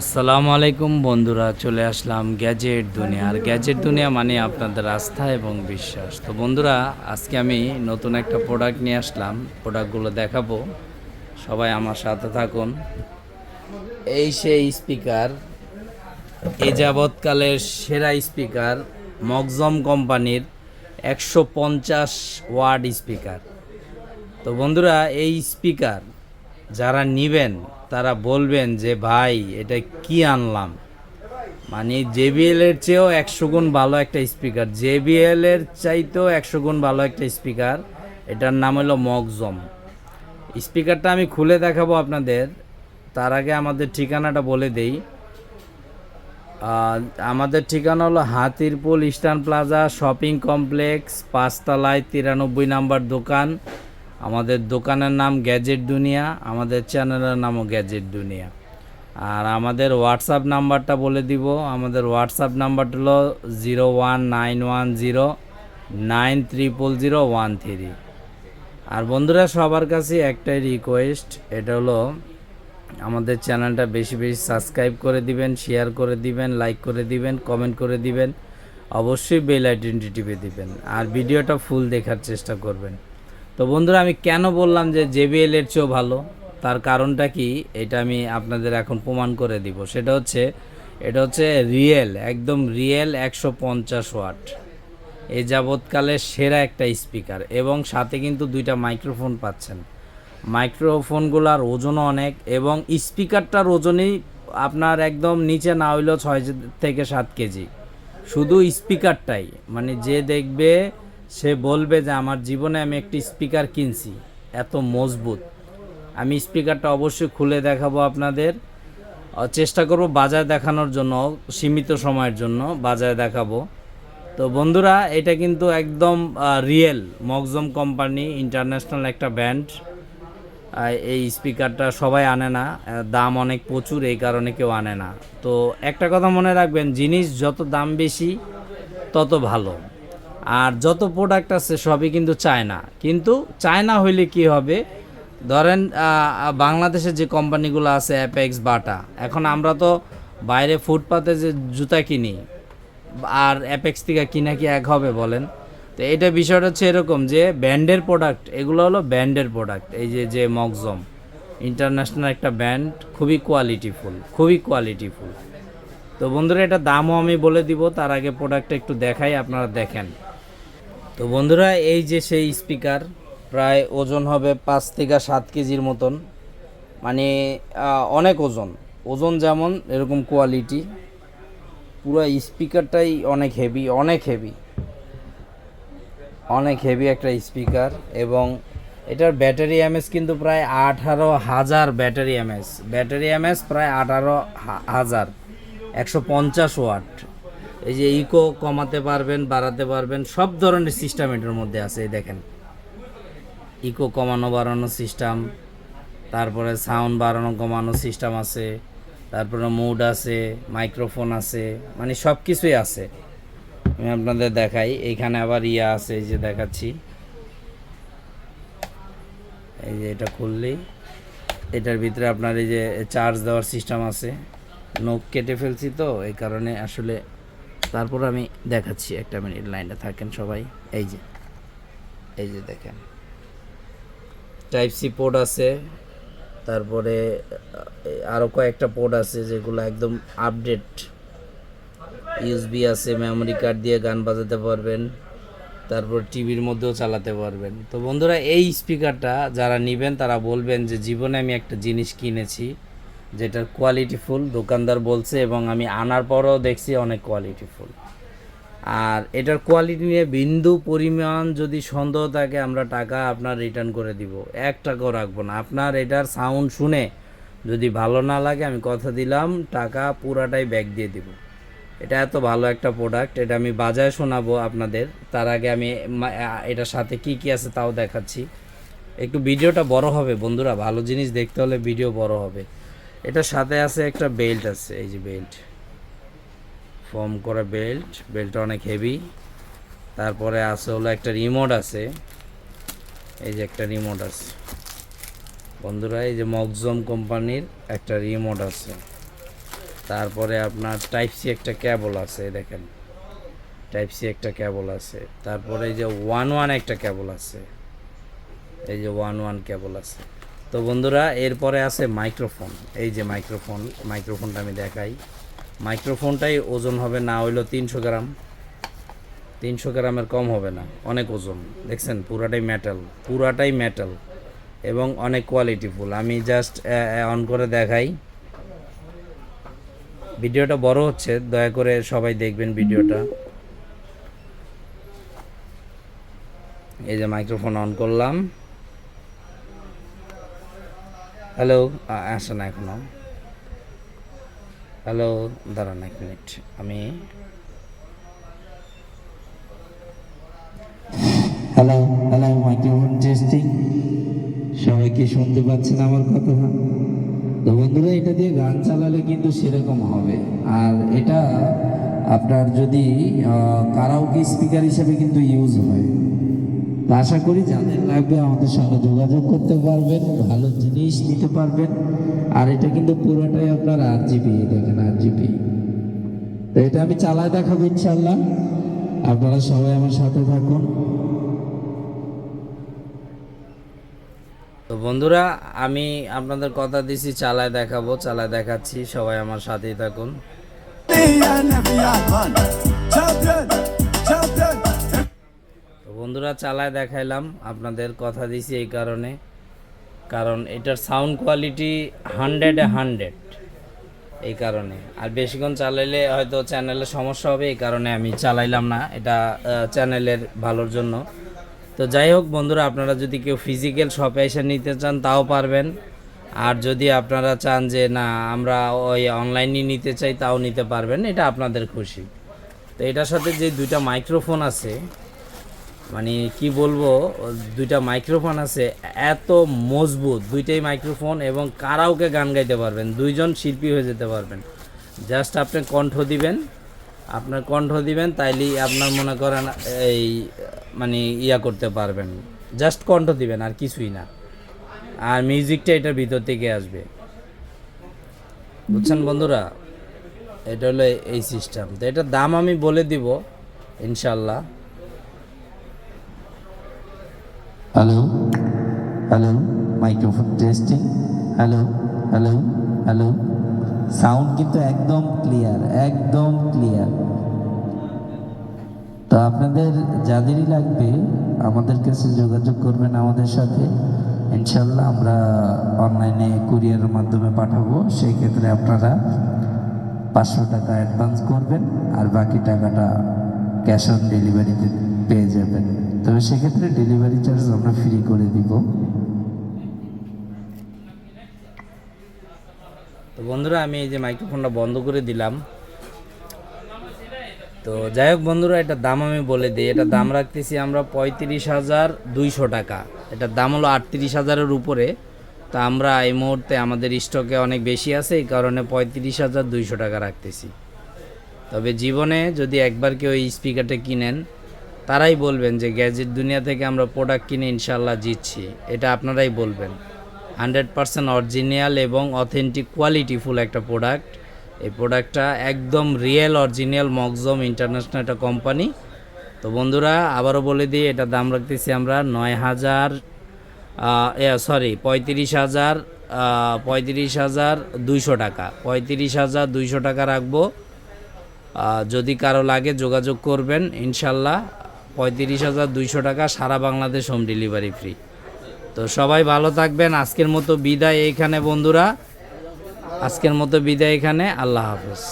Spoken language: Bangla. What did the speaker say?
আসসালামু আলাইকুম বন্ধুরা, চলে আসলাম গ্যাজেট দুনিয়া। আর গ্যাজেট দুনিয়া মানে আপনাদের আস্থা এবং বিশ্বাস। তো বন্ধুরা, আজকে আমি নতুন একটা প্রোডাক্ট নিয়ে আসলাম। প্রোডাক্টগুলো দেখাবো। সবাই আমার সাথে থাকুন। এই সেই স্পিকার এ যাবৎকালের সেরা স্পিকার মগজম কোম্পানির একশো পঞ্চাশ ওয়ার্ড স্পিকার তো বন্ধুরা, এই স্পিকার যারা নিবেন তারা বলবেন যে, ভাই, এটা কি আনলাম? মানে জেবিএল এর চেয়েও একশো গুণ ভালো একটা স্পিকার। জেবিএল এর চাইতেও একশো গুণ ভালো একটা স্পিকার। এটার নাম হলো মগজম। স্পিকারটা আমি খুলে দেখাবো আপনাদের। তার আগে আমাদের ঠিকানাটা বলে দেই। আমাদের ঠিকানা হলো Hatirpool eastern plaza shopping complex, পাঁচতলায় তিরানব্বই নাম্বার দোকান। আমাদের দোকানের নাম গ্যাজেট দুনিয়া, আমাদের চ্যানেলের নামও গ্যাজেট দুনিয়া। আর আমাদের হোয়াটসঅ্যাপ নাম্বারটা বলে দিব, আমাদের হোয়াটসঅ্যাপ নাম্বারটা হলো zero one nine one zero nine triple zero one three আর বন্ধুরা, সবার কাছে একটাই রিকোয়েস্ট এটা হলো আমাদের চ্যানেলটা বেশি বেশি সাবস্ক্রাইব করে দিবেন শেয়ার করে দিবেন লাইক করে দিবেন কমেন্ট করে দিবেন, অবশ্যই বেল আইডেন্টি টিপে দিবেন। আর ভিডিওটা ফুল দেখার চেষ্টা করবেন। তো বন্ধুরা, আমি কেন বললাম যে জেবিএল এর চেয়েও ভালো? তার কারণটা কি? এটা আমি আপনাদের এখন প্রমাণ করে দিব। সেটা হচ্ছে, এটা হচ্ছে রিয়েল, একদম রিয়েল একশো পঞ্চাশ ওয়াট। এ যাবৎকালের সেরা একটা স্পিকার এবং সাথে কিন্তু দুইটা মাইক্রোফোন পাচ্ছেন। মাইক্রোফোনগুলোর ওজনও অনেক এবং স্পিকারটার ওজনই আপনার একদম নিচে না হইলেও ছয় থেকে সাত কেজি। শুধু স্পিকারটাই মানে যে দেখবে সে বলবে যে আমার জীবনে আমি একটি স্পিকার কিনছি। এত মজবুত। আমি স্পিকারটা অবশ্যই খুলে দেখাবো আপনাদের। চেষ্টা করব বাজায় দেখানোর জন্য, সীমিত সময়ের জন্য বাজায় দেখাবো। তো বন্ধুরা, এটা কিন্তু একদম রিয়েল মগজম কোম্পানি ইন্টারন্যাশনাল একটা ব্যান্ড এই স্পিকারটা সবাই আনে না। দাম অনেক প্রচুর, এই কারণে কেউ আনে না। তো একটা কথা মনে রাখবেন, জিনিস যত দাম বেশি, তত ভালো। আর যত প্রোডাক্ট আছে সবই কিন্তু চায়না। কিন্তু চায়না হইলে কি হবে? ধরেন বাংলাদেশে যে কোম্পানিগুলো আছে অ্যাপেক্স বাটা এখন আমরা তো বাইরে ফুটপাতে যে জুতা কিনি, আর অ্যাপেক্স থেকে কিনা কি এক হবে বলেন? তো এটা বিষয়টা হচ্ছে এরকম যে ব্যান্ডের প্রোডাক্ট এগুলো হলো ব্যান্ডের প্রোডাক্ট এই যে যে মগজম ইন্টারন্যাশনাল একটা ব্যান্ড খুবই কোয়ালিটিফুল খুবই কোয়ালিটিফুল তো বন্ধুরা, এটা দামও আমি বলে দিব, তার আগে প্রোডাক্টটা একটু দেখাই, আপনারা দেখেন। তো বন্ধুরা, এই যে সেই স্পিকার প্রায় ওজন হবে পাঁচ থেকে সাত কেজির মতন। মানে অনেক ওজন। ওজন যেমন, এরকম কোয়ালিটি পুরো স্পিকারটাই অনেক হেভি অনেক হেভি অনেক হেভি একটা স্পিকার এবং এটার ব্যাটারি এমএস কিন্তু প্রায় আঠারো হাজার ব্যাটারি এমএস ব্যাটারি এমএস প্রায় আঠারো হাজার। একশো পঞ্চাশ ওয়াট এই যে ইকো কমাতে পারবেন, বাড়াতে পারবেন, সব ধরনের সিস্টেম এটার মধ্যে আছে, এই দেখেন। ইকো কমানো, বাড়ানো সিস্টেম তারপরে সাউন্ড বাড়ানো, কমানো সিস্টেম আছে, তারপরে মুড আছে মাইক্রোফোন আছে মানে সব কিছুই আছে। আমি আপনাদের দেখাই এইখানে আবার ইয়া আছে, এই যে দেখাচ্ছি। এই যে এটা খুললেই, এটার ভিতরে আপনার এই যে চার্জ দেওয়ার সিস্টেম আছে। নখ কেটে ফেলছি তো, এই কারণে আসলে তারপর আমি দেখাচ্ছি একটা মিনিট লাইনে থাকেন সবাই। এই যে এই যে দেখেন। টাইপ সি পোর্ট আছে, তারপরে আরও কয়েকটা পোর্ট আছে যেগুলো একদম আপডেট ইউএসবি আছে মেমোরি কার্ড দিয়ে গান বাজাতে পারবেন, তারপর টিভির মধ্যেও চালাতে পারবেন। তো বন্ধুরা, এই স্পিকারটা যারা নেবেন, তারা বলবেন যে, জীবনে আমি একটা জিনিস কিনেছি। যেটার কোয়ালিটি ফুল দোকানদার বলছে এবং আমি আনার পরও দেখছি অনেক কোয়ালিটি ফুল আর এটার কোয়ালিটি নিয়ে বিন্দু পরিমাণ যদি সন্দেহ থাকে, আমরা টাকা আপনার রিটার্ন করে দিব। এক টাকাও রাখব না। আপনার এটার সাউন্ড শুনে যদি ভালো না লাগে, আমি কথা দিলাম, টাকা পুরাটাই ব্যাক দিয়ে দিব। এটা এত ভালো একটা প্রোডাক্ট এটা আমি বাজায় শোনাবো আপনাদের। তার আগে আমি এটার সাথে কি কি আছে তাও দেখাচ্ছি। একটু ভিডিওটা বড় হবে বন্ধুরা, ভালো জিনিস দেখতে হলে ভিডিও বড় হবে। এটার সাথে আছে একটা বেল্ট আছে, এই যে বেল্ট ফর্ম করা বেল্ট বেল্টটা অনেক হেভি তারপরে আছে হলো একটা রিমোট আছে। এই যে একটা রিমোট আছে। বন্ধুরা, এই যে মগজম কোম্পানির একটা রিমোট আছে। তারপরে আপনার টাইপ সি একটা ক্যাবল আছে দেখেন। টাইপ সি একটা ক্যাবল আছে। তারপরে এই যে ওয়ান ওয়ান একটা ক্যাবল আছে। এই যে ওয়ান ওয়ান ক্যাবল আছে। তো বন্ধুরা, এরপরে আছে মাইক্রোফোন। এই যে মাইক্রোফোন, মাইক্রোফোনটা আমি দেখাই। মাইক্রোফোনটাই ওজন হবে না হইল তিনশো গ্রাম। তিনশো গ্রামের কম হবে না, অনেক ওজন। দেখছেন, পুরাটাই মেটাল পুরাটাই মেটাল এবং অনেক কোয়ালিটিফুল আমি জাস্ট অন করে দেখাই। ভিডিওটা বড় হচ্ছে, দয়া করে সবাই দেখবেন ভিডিওটা। এই যে মাইক্রোফোন অন করলাম। হ্যালো আসে না এখনও হ্যালো দাঁড়ান এক মিনিট আমি হ্যালো হ্যালো মাইক্রোফোন টেস্টিং সবাই কি শুনতে পাচ্ছেন আমার কথা? তো বন্ধুরা, এটা দিয়ে গান চালালে কিন্তু সেরকম হবে। আর এটা আপনার যদি কারাওকে স্পিকার হিসেবে কিন্তু ইউজ হয়। আশা করি যাদের লাগবে আমাদের সঙ্গে যোগাযোগ করতে পারবেন ভালো জিনিস নিতে পারবেন। আর এটা কিন্তু পুরোটাই আপনার আর জিবি দেখেন আর জিবি তো এটা আমি চালায় দেখাবো ইনশাল্লাহ আপনারা সবাই আমার সাথে থাকুন। তো বন্ধুরা আমি আপনাদের কথা দিছি চালায় দেখাবো চালায় দেখাচ্ছি। সবাই আমার সাথেই থাকুন। বন্ধুরা চালায় দেখাইলাম, আপনাদের কথা দিছি এই কারণে। কারণ এটার সাউন্ড কোয়ালিটি হান্ড্রেডে হান্ড্রেড এই কারণে। আর বেশিক্ষণ চালাইলে হয়তো চ্যানেলের সমস্যা হবে, এই কারণে আমি চালাইলাম না। এটা চ্যানেলের ভালোর জন্য। তো যাই হোক বন্ধুরা, আপনারা যদি কেউ ফিজিক্যাল শপে এসে নিতে চান, তাও পারবেন। আর যদি আপনারা চান যে, না, আমরা ওই অনলাইনে নিতে চাই, তাও নিতে পারবেন। এটা আপনাদের খুশি। তো এটার সাথে যে দুইটা মাইক্রোফোন আছে মানে কি বলব, দুইটা মাইক্রোফোন আছে, এত মজবুত, দুইটাই মাইক্রোফোন এবং কারাওকে গান গাইতে পারবেন, দুইজন শিল্পী হয়ে যেতে পারবেন। জাস্ট আপনি কণ্ঠ দিবেন, আপনার কণ্ঠ দিবেন, তাইলেই আপনার মনে করেন এই মানে ইয়া করতে পারবেন। জাস্ট কণ্ঠ দিবেন, আর কিছুই না। আর মিউজিকটা এটার ভিতর থেকে আসবে। বুঝছেন বন্ধুরা? এটা হলো এই সিস্টেম তো এটার দাম আমি বলে দিব, ইনশাল্লাহ। Hello hello microphone testing hello hello hello sound কিন্তু একদম ক্লিয়ার একদম ক্লিয়ার তো আপনাদের যাদেরই লাগবে, আমাদের কাছে যোগাযোগ করবেন আমাদের সাথে। ইনশাল্লাহ আমরা অনলাইনে কুরিয়ারের মাধ্যমে পাঠাবো। সেই ক্ষেত্রে আপনারা পাঁচশো টাকা অ্যাডভান্স করবেন আর বাকি টাকাটা ক্যাশ অন ডেলিভারিতে পেয়ে যাবেন। তবে সেক্ষেত্রে ডেলিভারি চার্জ আমরা ফ্রি করে দিব। তো বন্ধুরা, আমি এই যে মাইক্রোফোনটা বন্ধ করে দিলাম। তো যাই হোক বন্ধুরা এটার দাম আমি বলে দিই। এটা দাম রাখতেছি আমরা পঁয়ত্রিশ হাজার দুইশো টাকা। এটার দাম হলো আটত্রিশ হাজারের উপরে। তো আমরা এই মুহূর্তে আমাদের স্টকে অনেক বেশি আছে, এই কারণে পঁয়ত্রিশ হাজার দুইশো টাকা রাখতেছি। তবে জীবনে যদি একবার কেউ এই স্পিকারটা কিনেন তারাই বলবেন যে গ্যাজেট দুনিয়া থেকে আমরা প্রোডাক্ট কিনে ইনশাল্লাহ জিতছি। এটা আপনারাই বলবেন। হান্ড্রেড পারসেন্ট অরিজিনাল এবং অথেন্টিক কোয়ালিটিফুল একটা প্রোডাক্ট এই প্রোডাক্টটা একদম রিয়েল অরিজিনাল মকজম ইন্টারন্যাশনাল একটা কোম্পানি তো বন্ধুরা, আবারও বলে দিই, এটা দাম রাখতেছি আমরা নয় হাজার সরি পঁয়ত্রিশ হাজার পঁয়ত্রিশ হাজার দুইশো টাকা। পঁয়ত্রিশ হাজার দুইশো টাকা রাখব। যদি কারও লাগে যোগাযোগ করবেন ইনশাল্লাহ পঁয়ত্রিশ হাজার দুইশো টাকা সারা বাংলাদেশ হোম ডেলিভারি ফ্রি তো সবাই ভালো থাকবেন, আজকের মতো বিদায় এইখানে বন্ধুরা। আজকের মতো বিদায় এখানে, আল্লাহ হাফেজ।